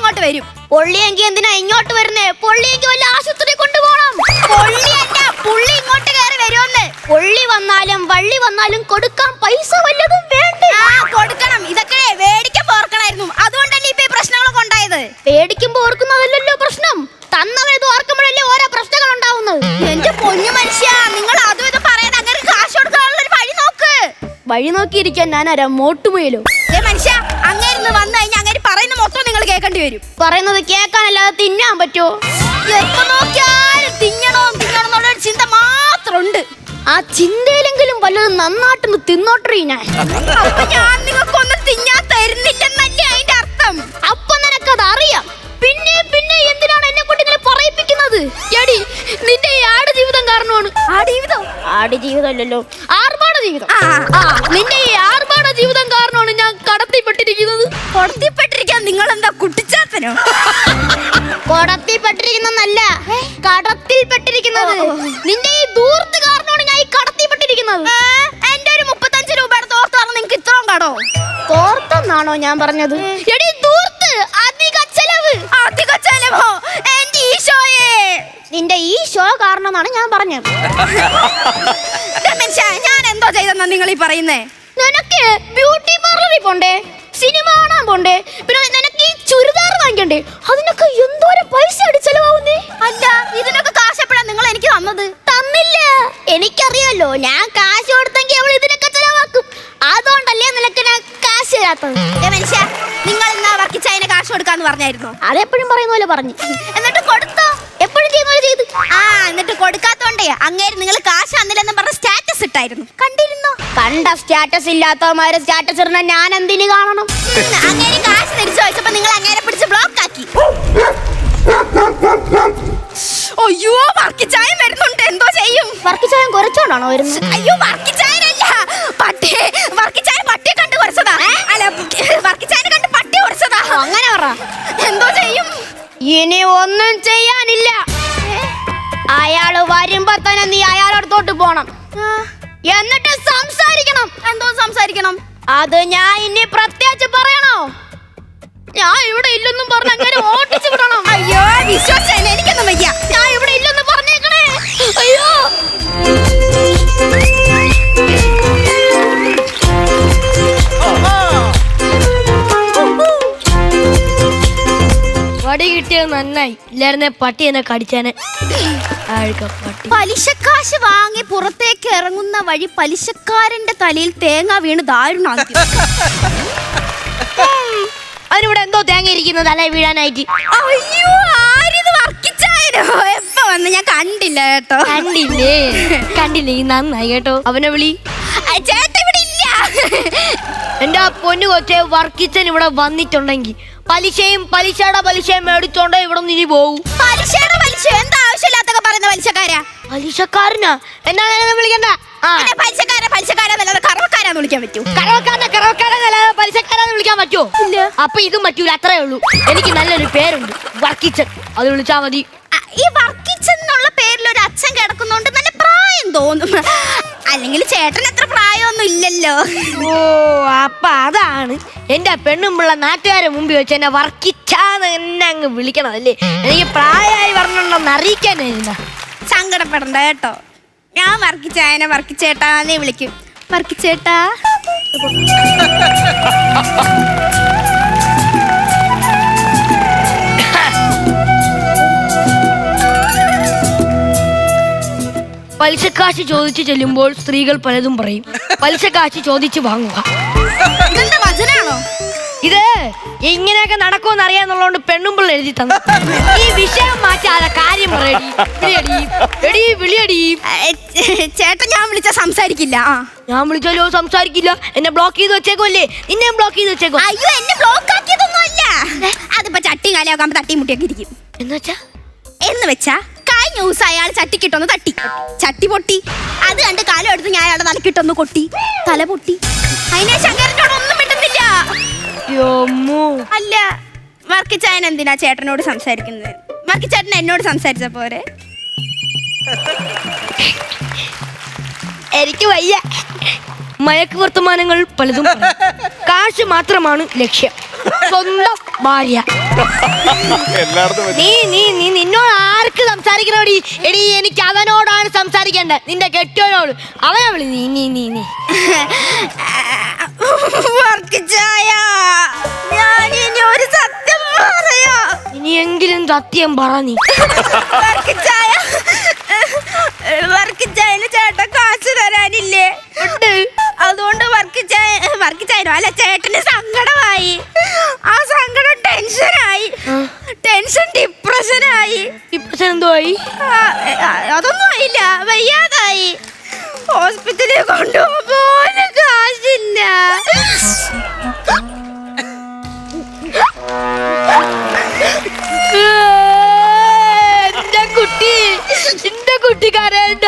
ഇങ്ങോട്ട് വരും. പൊള്ളിയെങ്കിൽ എന്തിനാ ഇങ്ങോട്ട് വരുന്നേ? പൊള്ളിയെങ്കിൽ വല്ല ആശുപത്രി കൊണ്ടുപോകണം പൊള്ളിയല്ല പുള്ളി ഇങ്ങോട്ട് കയറി വരുമെന്ന്? പൊള്ളി വന്നാലും വള്ളി വന്നാലും കൊടുക്കാൻ പൈസ വല്ലതും വേണ്ടേ? ആ കൊടുക്കണം. ഇതൊക്കെ വേടിക്കാൻ പോർക്കണായിരുന്നു അതുകൊണ്ടല്ലേ ഇപ്പൊ ഈ പ്രശ്നങ്ങളൊക്കെ ഉണ്ടായത്? പേടിക്കുമ്പോ ഓർക്കുന്നതല്ലല്ലോ പ്രശ്നം. തന്നവരത് ഓർക്കുമ്പോഴല്ലേ ഓരോ പ്രശ്നങ്ങൾ ഉണ്ടാവുന്നത്. എന്റെ പൊന്നു മനുഷ്യ നിങ്ങൾ അതും ഇത് പറയാൻ അങ്ങനെ കാശ് കൊടുക്കാനുള്ള ഒരു വഴി നോക്ക്. വഴി നോക്കിയിരിക്കാൻ ഞാനാരാ മോട്ടുമുയലോ? ഏ മനുഷ്യ അങ്ങനെ വന്നു കേൾക്കേണ്ടി വരും. പറയുന്നത് കേൾക്കാനല്ലാതെ തിന്നാൻ പറ്റുമോ? എപ്പോ നോക്കിയാലും തിന്നണോ തിന്നണം ചിന്ത മാത്രമുണ്ട്. ആ ചിന്തയിലെങ്കിലും വല്ലതും നന്നായിട്ടൊന്ന് തിന്നോട്ടറി ഞാൻ ഞാൻ നിങ്ങൾക്കൊന്ന് തിന്നാൻ തരുന്നില്ലെന്നല്ലേ അതിന്റെ അർത്ഥം. അപ്പൊ നിനക്കത് അറിയാം. പിന്നെ പിന്നെ എന്തിനാണ് എന്നെ കൊണ്ട് ഇങ്ങനെ പറയിപ്പിക്കുന്നത്? എടി നിന്റെ ഈ ആട് ജീവിതം കാരണമാണ്. ആടീവിതോ ആട് ജീവിതമല്ലല്ലോ കടത്തിപ്പെട്ടിരിക്കുന്നല്ല കടത്തിൽപ്പെട്ടിരിക്കുന്നത്. നിന്റെ ഈ ദൂർത്ത് കാരണമാണ് ഞാൻ ഈ കടത്തിൽ പെട്ടിരിക്കുന്നത് എന്റെ ഒരു മുപ്പത്തഞ്ച് രൂപയുടെ തോർത്ത് പറഞ്ഞ നിങ്ങൾക്ക് ഇത്രയും കടോ? തോർത്തെന്നാണോ ഞാൻ പറഞ്ഞത്? എടി ദൂർത്ത് അധിക ചെലവ്. അധിക ചെലവോ? എന്റെ ഈശോയെ. നിന്റെ ഈ ഷോ കാരണം എന്നാണ് ഞാൻ പറഞ്ഞത് ഞാൻ എന്തോ ചെയ്തെന്നാ നിങ്ങൾ ഈ പറയുന്നേ? നിനക്ക് ബ്യൂട്ടി പാർലറിൽ പോണ്ടേ? സിനിമ കാണാൻ പോണ്ടേ? പിന്നെ നിനക്ക് ഈ ചുരിദാർ വാങ്ങിക്കണ്ടേ? അതിനൊക്കെ എന്തോരം പൈസ അടി അല്ല ഇതിനൊക്കെ കാശ് എപ്പോഴാ നിങ്ങൾ എനിക്ക് തന്നത്? തന്നില്ല. എനിക്കറിയാലോ ഞാൻ കാശ് കൊടുത്തെങ്കിൽ അവൾ ഇതിനൊക്കെ ചെലവാക്കും. അതുകൊണ്ടല്ലേ നിനക്ക് ഞാൻ കാശ് തരാത്തത്? മനുഷ്യ നിങ്ങൾ എന്നാ വർക്കിച്ചതിന് കാശ് കൊടുക്കാന്ന് പറഞ്ഞായിരുന്നോ? അതെപ്പോഴും പറയുന്ന പോലെ പറഞ്ഞു. എന്നിട്ട് കൊടുത്തോ. എപ്പോഴും ചെയ്യുന്ന പോലെ ചെയ്തു. ആ എന്നിട്ട് കൊടുക്കാത്തോണ്ടേ അങ്ങേര് നിങ്ങൾ കാശ് തന്നില്ലെന്ന് പറഞ്ഞ സ്റ്റാറ്റസ് ഇട്ടായിരുന്നു കണ്ടിരുന്നോ? കണ്ട സ്റ്റാറ്റസ് ഇല്ലാത്തവന്മാരെ സ്റ്റാറ്റസ് ഇടുന്ന ഞാൻ എന്തിനു കാണണം അങ്ങനെ കാശ് തിരിച്ചു വെച്ചപ്പോ നിങ്ങൾ അങ്ങനെ പിടിച്ച് ബ്ലോക്ക് ആക്കി. അയ്യോ ചായ വരുന്നുണ്ട്. എന്തോ ചെയ്യും. വർക്കിച്ചായം കുറച്ചോണ്ടാണോ വരുന്നത് അയ്യോ വർക്കിച്ചായനല്ല പട്ടി വർക്കിച്ചായ പട്ടിയെ കണ്ട് കുറച്ചതാ. അല്ല വർക്കിച്ചായനെ കണ്ട് പട്ടി കുറച്ചതാ. അങ്ങനെ പറ. എന്തോ ചെയ്യും. ഇനി ഒന്നും ചെയ്യാനില്ല. അയാൾ വരുമ്പോ തന്നെ നീ അയാളടുത്തോട്ട് പോണം. എന്നിട്ട് സംസാരിക്കണം. എന്തോ സംസാരിക്കണം? അത് ഞാൻ ഇനി പ്രത്യേകിച്ച് പറയണോ? ഞാൻ ഇവിടെ ഇല്ലെന്നും പറഞ്ഞ് അങ്ങനെ ഓട്ടിച്ചു വിടണം. അയ്യോ വിശ്വസിച്ചില്ല എനിക്കൊന്നും വയ്യ. ഞാൻ ഇവിടെ ഇല്ലെന്ന് പറഞ്ഞേക്കണേ. അയ്യോ. വടി കിട്ടിയത് നന്നായി. ഇല്ലായിരുന്നെ പട്ടി എന്നെ കടിച്ചേനെ. പലിശക്കാശ് വാങ്ങി പുറത്തേക്ക് ഇറങ്ങുന്ന വഴി പലിശക്കാരന്റെ തലയിൽ തേങ്ങ വീണ് ദാരുണാക്കി. അതിനിവിടെ എന്തോ തേങ്ങ ഇരിക്കുന്നത് തല വീഴാനായിട്ട്. അയ്യോ ആരിത് വർക്കിച്ചായോ എപ്പോ വന്ന്? ഞാൻ കണ്ടില്ല കേട്ടോ. കണ്ടില്ലേ? കണ്ടില്ലേ? നന്നായി കേട്ടോ. അവനെ വിളി. ഇവിടെ ഇല്ല. എന്റെ പൊന്നു കൊച്ചെ വർക്കിച്ചൻ ഇവിടെ വന്നിട്ടുണ്ടെങ്കിൽ പലിശയും പലിശയുടെ പലിശയും മേടിച്ചോണ്ട് ഇവിടെ നിന്ന് ഇനി പോവും. പലിശയുടെ പലിശ എന്താ ആവശ്യമില്ലാത്തൊക്കെ പറയുന്ന പലിശക്കാരാ? പലിശക്കാരനാ? എന്നാ അങ്ങനെ വിളിക്കണ്ട? പലിശക്കാരാ പലിശക്കാരാന്നല്ലാതെ കറവക്കാരാന്ന് വിളിക്കാൻ പറ്റൂ. കറവക്കാരനെ കറവക്കാരനല്ലാതെ പലിശക്കാരാന്ന് വിളിക്കാൻ പറ്റുമോ ഇല്ല. അപ്പൊ ഇതും പറ്റൂല അത്രേ ഉള്ളൂ. എനിക്ക് നല്ലൊരു പേരുണ്ട് വർക്കിച്ചൻ. അത് വിളിച്ചാ മതി. ഈ വർക്കിച്ചൻ എന്നുള്ള പേരിൽ ഒരു അച്ഛൻ കിടക്കുന്നോണ്ട് നല്ല പ്രായം തോന്നും അല്ലെങ്കിൽ ചേട്ടൻ എത്ര പ്രായമൊന്നും ഇല്ലല്ലോ. ഓ അപ്പൊ അതാണ്. എന്റെ പെണ്ണും പിള്ള നാട്ടുകാരെ മുമ്പിൽ വെച്ച് എന്നെ വർക്കിച്ചാന്ന് എന്നെ അങ്ങ് വിളിക്കണം അല്ലേ എനിക്ക് പ്രായമായി പറഞ്ഞുണ്ടെന്ന് അറിയിക്കാനായിരുന്നു സങ്കടപ്പെടണ്ട കേട്ടോ. ഞാൻ വർക്കിച്ചായനെ വർക്കിച്ചേട്ടാന്നേ വിളിക്കും. വർക്കിച്ചേട്ടാ പലിശക്കാശ് ചോദിച്ചു ചെല്ലുമ്പോൾ സ്ത്രീകൾ പലതും പറയും. പലിശക്കാശ് ചോദിച്ചു വാങ്ങുക. ഇതെന്താ വചനാണോ? ഇത് ഇങ്ങനെയൊക്കെ നടക്കുമെന്ന് അറിയാന്നുള്ളതുകൊണ്ട് പെണ്ണും പിള്ള എഴുതി തന്നു. ഈ വിഷയം മാറ്റാതെ കാര്യം പറയടി. വിളിയടി. എടി വിളിയടി. ഏ, ചേട്ടൻ ഞാൻ വിളിച്ച സംസാരിക്കില്ല. ഞാൻ വിളിച്ചാലോ സംസാരിക്കില്ല. എന്നെ ബ്ലോക്ക് ചെയ്ത് വെച്ചേക്കുമല്ലേ നിന്നെ ബ്ലോക്ക് ചെയ്ത് വെച്ചേക്കോ അയ്യോ എന്നെ ബ്ലോക്ക് ആക്കിയതൊന്നും അല്ല അതിപ്പോ ചട്ടിയും കാലയാകുമ്പോ തട്ടിയും മുട്ടിയൊക്കെ ഇരിക്കും. എന്നുവെച്ചാ എന്ന് വെച്ചാ കഴിഞ്ഞ ദിവസം അയാൾ ചട്ടിക്കിട്ടൊന്ന് തട്ടി. ചട്ടി പൊട്ടി. അത് കണ്ട് കാലം എടുത്ത് ഞാൻ അയാളുടെ തലക്കിട്ടൊന്ന് കൊട്ടി. തല പൊട്ടി. അതിനെ ശങ്കരനോടൊന്നും യോമ്മോ അല്ല വർക്കിച്ചായൻ എന്തിനാ ചേട്ടനോട് സംസാരിക്കുന്നത്? വർക്കിച്ചേട്ടൻ എന്നോട് സംസാരിച്ച പോരെ? എനിക്ക് വയ്യ. മയക്ക് വർത്തമാനങ്ങൾ പലതും. കാശ് മാത്രമാണ് ലക്ഷ്യം. സ്വന്തം ഭാര്യ. നീ നീ നീ നിന്നോട് ആർക്ക് സംസാരിക്കണോടി? എടി എനിക്ക് അവനോടാണ് സംസാരിക്കേണ്ടത്. നിന്റെ കെട്ടിയോനോട് അവനെ വിളി നീ നീ നീ നീ. സത്യം പറ നീ വർക്കിച്ചായ? വർക്കിച്ചായന് ചേട്ടൻ കാശ് തരാനില്ലേ. അതുകൊണ്ട് വർക്കിച്ചായ വർക്കിച്ചായനോ? അല്ല ചേട്ടന് സങ്കടമായി. ആ സങ്കടം ടെൻഷനായി. ടെൻഷൻ ഡിപ്രഷനായി. ഡിപ്രഷൻ എന്തുവായി? ആ, ആ, അതൊന്നും ആയില്ല. വയ്യാതായി. ഹോസ്പിറ്റലിൽ കൊണ്ടുപോകാൻ കാശില്ല. എന്റെ കുട്ടി കരയണ്ട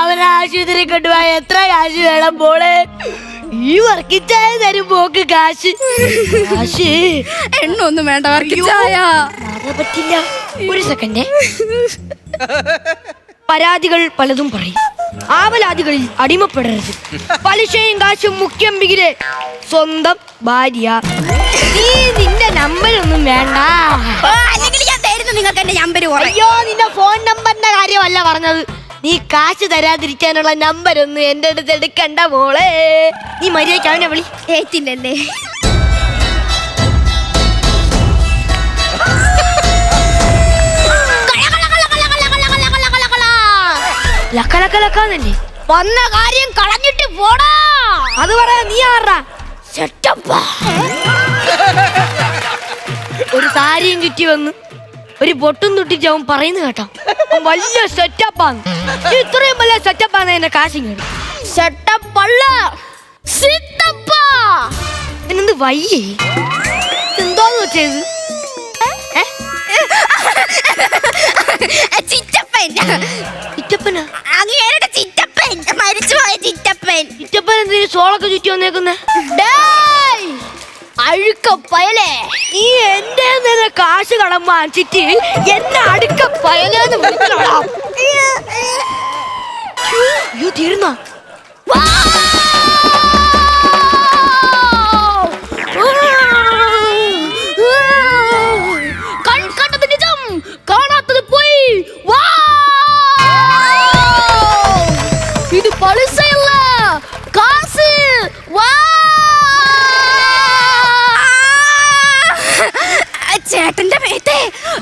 അവൻ ആശുപത്രി കൊണ്ടുപോയ എത്ര കാശ് വേണം മോളെ? ഈ വർക്കിച്ചായ തരും പോക്ക് കാശ്. കാശ്. എണ്ണൊന്നും വേണ്ട വർക്കിച്ചായ പറ്റില്ല. ഒരു സെക്കൻഡ് പരാതികൾ പലതും പറയും. ആവലാദികളിൽ അടിമപ്പെടരുത്. പലിശയും കാശും മുഖ്യം പികിലെ സ്വന്തം ഭാര്യ. നീ നിന്റെ നമ്പരൊന്നും വേണ്ട. നിങ്ങൾക്ക് എന്റെ നമ്പർ അയ്യോ നിന്റെ ഫോൺ നമ്പറിന്റെ കാര്യമല്ല പറഞ്ഞത്. നീ കാശ് തരാതിരിക്കാനുള്ള നമ്പർ ഒന്നും എന്റെ അടുത്ത് എടുക്കണ്ട മോളെ. നീ മര്യാദയ്ക്ക് അവനെ വിളി. ഏറ്റില്ലല്ലേ. ലക്ക ലക്ക ലക്കാന്നല്ലേ വന്ന കാര്യം കളഞ്ഞിട്ട് പോടാ അത് പറയാ നീ ആറാ സെറ്റപ്പാ ഒരു സാരിയും ചുറ്റി വന്ന് ഒരു ബൊട്ടും തുട്ടി അവൻ പറയുന്നു കേട്ടോ. അവൻ വലിയ സെറ്റപ്പാണ് ഇത്രയും വലിയ സെറ്റപ്പാണ് എന്റെ കാശിങ് കേട്ടു സെറ്റപ്പല്ല സിത്തപ്പാ വയ്യേ? എന്തോന്ന് വെച്ചത്? ചിറ്റപ്പൻ. അങ്ങേരുടെ ചിറ്റപ്പൻ. മരിച്ചുപോയ ചിറ്റപ്പൻ. ചിറ്റപ്പൻ എന്തിനു സോളൊക്കെ ചുറ്റി വന്നേക്കുന്നേ? അഴുക്ക പയലേ നീ എന്റെ നിന്ന് കാശ് കടം വാങ്ങിച്ചിട്ട് എന്നെ അടുക്ക പയലെന്ന് വിളിക്കണം? തീർന്ന?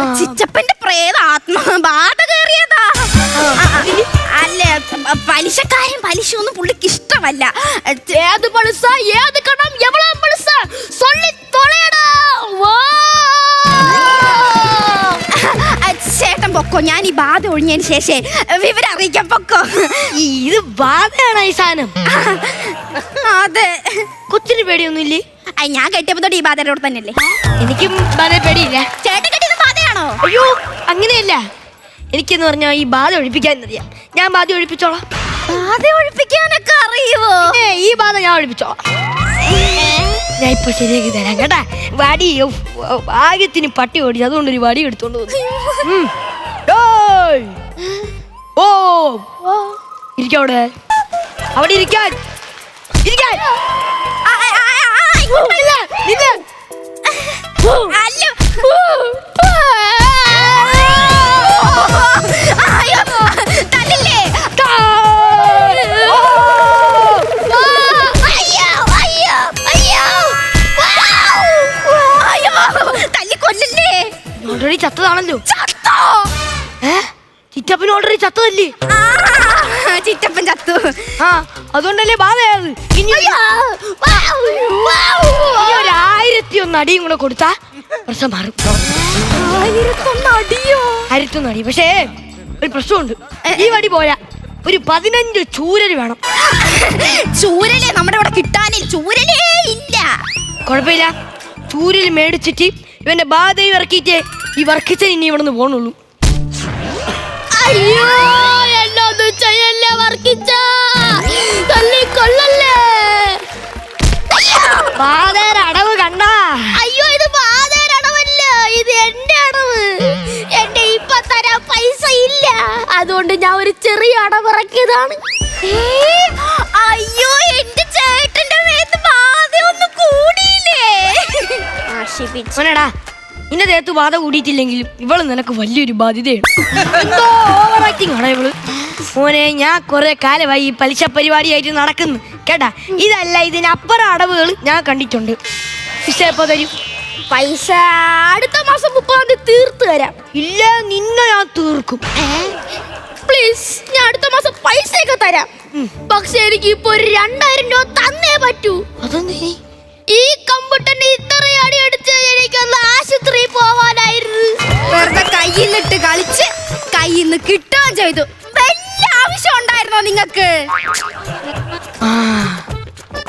മേത്തെ ചിറ്റപ്പന്റെ പ്രേത ആത്മബാധ കയറിയതാ അല്ല പലിശക്കാരൻ പലിശ ഒന്നും പുള്ളിക്ക് ഇഷ്ടമല്ല. ഏത് പളിസ ഏത് കടം? എവളാ പളിസ സൊല്ലി തൊളയടാ. ചേട്ടൻ പൊക്കോ. ഞാൻ ഈ ബാധ ഒഴിഞ്ഞതിന് ശേഷം വിവരം അറിയിക്കാൻ പൊക്കോ. ഇത് ബാധയാണ് ഈ സാധനം. അതെ. കൊച്ചിന് പേടിയൊന്നുമില്ലേ? ഞാൻ കെട്ടിയപ്പോ തൊട്ട് ഈ ബാധയുടെ കൂടെ തന്നെയല്ലേ? എനിക്കും ബാധ പേടിയില്ല. ചേട്ടൻ അയ്യോ അങ്ങനെയല്ല എനിക്കെന്ന് പറഞ്ഞാൽ ഈ ബാധ ഒഴിപ്പിക്കാൻ അറിയാം ഞാൻ ബാധ ഒഴിപ്പിച്ചോളാം ബാധ ഒഴിപ്പിക്കാനൊക്കെ അറിയുവോ ഏ, ഈ ബാധ ഞാൻ ഒഴിപ്പിച്ചോളാം ഞാൻ ഇപ്പൊ ശരിയാക്കി തരാം കേട്ടാ വടി ഭാഗ്യത്തിന് പട്ടി ഓടി അതുകൊണ്ട് ഒരു വടി എടുത്തോണ്ട്. ഓ ഇരിക്കവിടെ അവിടെ ഇരിക്കാൻ ഇരിക്കാൻ. നിന്നെ. അല്ല. അയ്യോ, തല്ലിക്കൊല്ലല്ലേ? ഓൾറെഡി ചത്തതാണല്ലോ ചത്തോ? ഏ ചിറ്റപ്പന് ഓൾറെഡി ചത്തതല്ലേ ചിറ്റപ്പൻ ചത്തു ആ അതുകൊണ്ടല്ലേ ബാധയായത് ഇനി. ഇനി ഒരു ആയിരത്തി ഒന്ന് അടിയും കൂടെ കൊടുത്താ പ്രശ്നം മാറും ആയിരത്തൊന്ന് അടിയോ അടി പക്ഷേ ഒരു പ്രശ്നമുണ്ട്. ഈ വടി പോരാ. ഒരു പതിനഞ്ച് ചൂരൽ വേണം. ചൂരലേ നമ്മുടെ ഇവിടെ കിട്ടാനില്ല. ചൂരലേ ഇല്ല. കുഴപ്പമില്ല. ചൂരൽ മേടിച്ചിട്ട് ഇവന്റെ ബാധയും ഇറക്കിയിട്ട് ഈ വർക്കിച്ചൻ ഇനി ഇവിടെ നിന്ന് പോണുള്ളൂ. അയ്യോ എന്നൊന്നും ചെയ്യല്ലേ വർക്കിച്ച? അതുകൊണ്ട് ഞാൻ ഒരു ചെറിയ അടവിറക്കിയതാണ്. അയ്യോ എന്റെ ചേട്ടന്റെ മേത്ത് ബാധ ഒന്ന് കൂടിയില്ലേ? ആശിപ്പിച്ചോനടാ നിന്റെ ദേഹത്ത് ബാധ കൂടിയിട്ടില്ലെങ്കിലും ഇവൾ നിനക്ക് വലിയൊരു ബാധ്യതയാണ്. മോനെ ഞാൻ കുറെ കാലമായി ഈ പലിശ പരിപാടിയായിട്ട് നടക്കുന്നു. കേട്ടാ ഇതല്ല ഇതിനപ്പുറം അടവുകൾ ഞാൻ കണ്ടിട്ടുണ്ട്. ഇഷ്ടം എപ്പോ തരും. പൈസ അടുത്ത മാസം മുപ്പതാം തീയതി തീർത്തു തരാം. ഇല്ല നിന്നെ ഞാൻ തീർക്കും. പ്ലീസ് ഞാൻ അടുത്ത മാസം പൈസ ഒക്കെ തരാം പക്ഷെ എനിക്ക് ഇപ്പൊ ഒരു രണ്ടായിരം രൂപ തന്നേ പറ്റൂ. അതെന്തേ ഈ കമ്പ്യൂട്ടറിന് ഇത്രയും അടി അടിച്ച് എനിക്കൊന്ന് ആശുപത്രി പോവാനായിരുന്നു. വെറുതെ കയ്യിലിട്ട് കളിച്ച് കയ്യിൽ നിന്ന് കിട്ടുകയും ചെയ്തു. വലിയ ആവശ്യം ഉണ്ടായിരുന്നോ നിങ്ങക്ക് ആ.